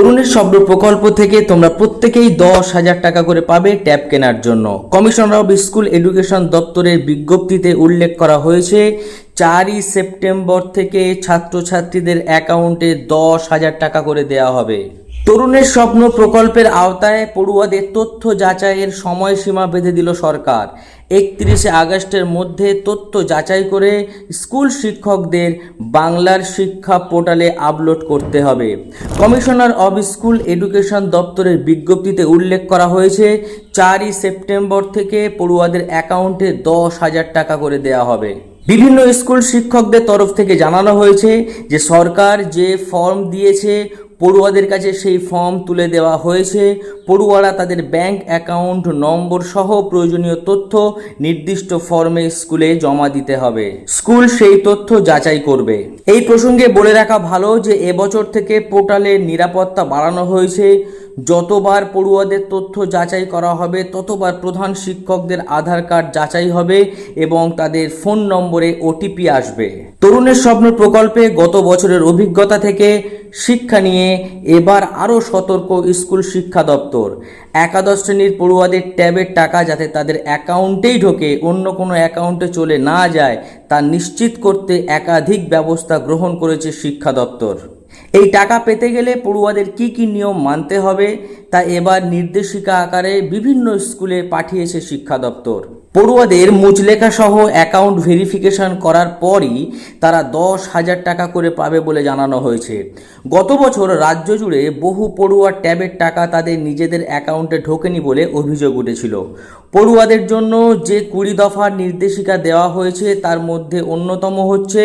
তরুণের স্বপ্ন প্রকল্প থেকে তোমরা প্রত্যেকেই দশ হাজার টাকা করে পাবে ট্যাব কেনার জন্য। কমিশনার অফ স্কুল এডুকেশন দপ্তরের বিজ্ঞপ্তিতে উল্লেখ করা হয়েছে, চারই সেপ্টেম্বর থেকে ছাত্রছাত্রীদের অ্যাকাউন্টে দশ হাজার টাকা করে দেওয়া হবে। তরুণের স্বপ্ন প্রকল্পের আওতায় পড়ুয়াদের তথ্য যাচাইয়ের সময়সীমা বেঁধে দিল সরকার। একত্রিশে আগস্টের মধ্যে তথ্য যাচাই করে স্কুল শিক্ষকদের বাংলার শিক্ষা পোর্টালে আপলোড করতে হবে। কমিশনার অব স্কুল এডুকেশন দপ্তরের বিজ্ঞপ্তিতে উল্লেখ করা হয়েছে, চারই সেপ্টেম্বর থেকে পড়ুয়াদের অ্যাকাউন্টে দশ হাজার টাকা করে দেওয়া হবে। বিভিন্ন স্কুল শিক্ষকদের তরফ থেকে জানানো হয়েছে যে সরকার যে ফর্ম দিয়েছে পড়ুয়াদের কাছে সেই ফর্ম তুলে দেওয়া হয়েছে। পড়ুয়ারা তাদের ব্যাংক অ্যাকাউন্ট নম্বর সহ প্রয়োজনীয় তথ্য নির্দিষ্ট ফর্মে স্কুলে জমা দিতে হবে। স্কুল সেই তথ্য যাচাই করবে। এই প্রসঙ্গে বলে রাখা ভালো যে, এবছর থেকে পোর্টালের নিরাপত্তা বাড়ানো হয়েছে। যতবার পড়ুয়াদের তথ্য যাচাই করা হবে, ততবার প্রধান শিক্ষকদের আধার কার্ড যাচাই হবে এবং তাদের ফোন নম্বরে ওটিপি আসবে। তরুণের স্বপ্ন প্রকল্পে গত বছরের অভিজ্ঞতা থেকে শিক্ষা নিয়ে এবার আরও সতর্ক স্কুল শিক্ষা দপ্তর। একাদশ শ্রেণির পড়ুয়াদের ট্যাবের টাকা যাতে তাদের অ্যাকাউন্টেই ঢোকে, অন্য কোনো অ্যাকাউন্টে চলে না যায়, তা নিশ্চিত করতে একাধিক ব্যবস্থা গ্রহণ করেছে শিক্ষা দপ্তর। এই টাকা পেতে গেলে পড়ুয়াদের কি কি নিয়ম মানতে হবে তা এবার নির্দেশিকা আকারে বিভিন্ন স্কুলে পাঠিয়েছে শিক্ষা দপ্তর। পড়ুয়াদের মুচলেখা সহ অ্যাকাউন্ট ভেরিফিকেশন করার পরই তারা দশ হাজার টাকা করে পাবে বলে জানানো হয়েছে। গত বছর রাজ্য জুড়ে বহু পড়ুয়ার ট্যাবের টাকা তাদের নিজেদের অ্যাকাউন্টে ঢোকেনি বলে অভিযোগ উঠেছিল। পড়ুয়াদের জন্য যে কুড়ি দফার নির্দেশিকা দেওয়া হয়েছে তার মধ্যে অন্যতম হচ্ছে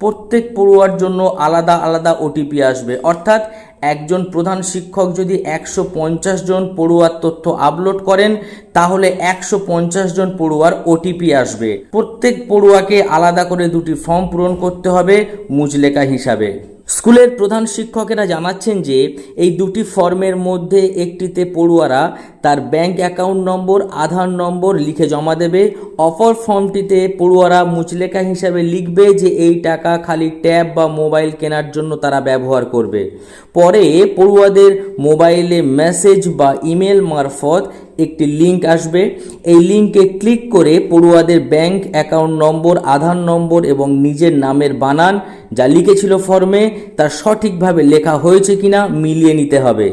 প্রত্যেক পড়ুয়ার জন্য আলাদা আলাদা ওটিপি আসবে। অর্থাৎ একজন প্রধান শিক্ষক যদি একশো পঞ্চাশ জন পড়ুয়ার তথ্য আপলোড করেন, তাহলে একশো পঞ্চাশ জন পড়ুয়ার ওটিপি আসবে। প্রত্যেক পড়ুয়াকে আলাদা করে দুটি ফর্ম পূরণ করতে হবে মুজলেখা হিসাবে। স্কুলের প্রধান শিক্ষকেরা জানাচ্ছেন যে, এই দুটি ফর্মের মধ্যে একটিতে পড়ুয়ারা তার ব্যাংক অ্যাকাউন্ট নম্বর, আধার নম্বর লিখে জমা দেবে। অপর ফর্মটিতে পড়ুয়ারা মুচলেখা হিসাবে লিখবে যে, এই টাকা খালি ট্যাব বা মোবাইল কেনার জন্য তারা ব্যবহার করবে। পরে পড়ুয়াদের মোবাইলে মেসেজ বা ইমেল মারফত একটি লিংক আসবে। এই লিঙ্কে ক্লিক করে পড়ুয়াদের ব্যাংক অ্যাকাউন্ট নম্বর, আধার নম্বর এবং নিজের নামের বানান যা লিখেছিল ফর্মে, তা সঠিকভাবে লেখা হয়েছে কিনা মিলিয়ে নিতে হবে।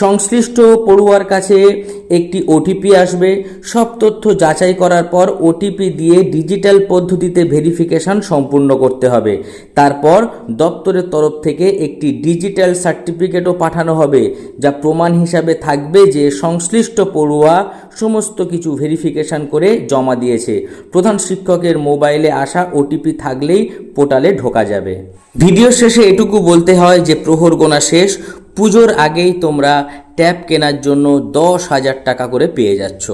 সংশ্লিষ্ট পড়ুয়ার কাছে একটি ওটিপি আসবে। সব তথ্য যাচাই করার পর ওটিপি দিয়ে ডিজিটাল পদ্ধতিতে ভেরিফিকেশন সম্পূর্ণ করতে হবে। তারপর দপ্তরের তরফ থেকে একটি ডিজিটাল সার্টিফিকেটও পাঠানো হবে, যা প্রমাণ হিসাবে থাকবে যে সংশ্লিষ্ট পড়ুয়া সমস্ত কিছু ভেরিফিকেশন করে জমা দিয়েছে। প্রধান শিক্ষকের মোবাইলে আসা ওটিপি থাকলেই পোর্টালে ঢোকা যাবে ভিডিও শেষে এটুকু বলতে হয় যে প্রহর গোনা শেষ, পুজোর আগেই তোমরা ট্যাব কেনার জন্য দশ হাজার টাকা করে পেয়ে যাচ্ছ।